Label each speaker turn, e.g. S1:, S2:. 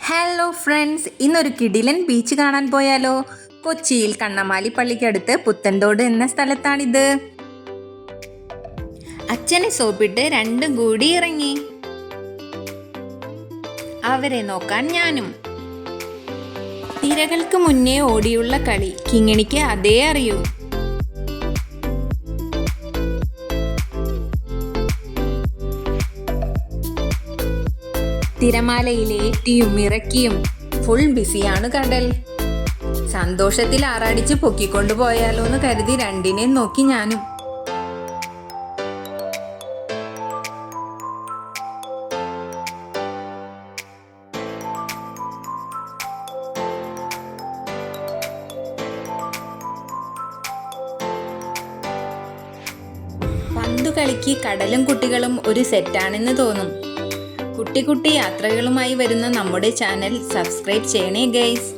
S1: Hello friends ഇന്നൊരു കിടിലൻ beach കാണാൻ പോയാലോ? കൊച്ചിയിൽ കണ്ണമാലി പള്ളിക്കടുത്ത് പുത്തൻതോട് എന്ന സ്ഥലത്താണിത്. അച്ഛനെ സോപ്പിട്ട് രണ്ടും കൂടി ഇറങ്ങി. അവരെ നോക്കാൻ ഞാനും. തിരകൾക്ക് മുന്നേ ഓടിയുള്ള കളി കിങ്ങിണിക്ക് അതേ അറിയൂ. തിരമാലയിലേറ്റിയും ഇറക്കിയും ഫുൾ ബിസിയാണ് കടൽ. സന്തോഷത്തിൽ ആറാടിച്ച് പൊക്കിക്കൊണ്ടു പോയാലോ എന്ന് കരുതി രണ്ടിനെയും നോക്കി ഞാനും. കളിക്ക് കടലും കുട്ടികളും ഒരു സെറ്റാണെന്ന് തോന്നും. കുട്ടി കുട്ടി യാത്രകളുമായി വരുന്ന നമ്മുടെ ചാനൽ സബ്സ്ക്രൈബ് ചെയ്യണേ ഗൈസ്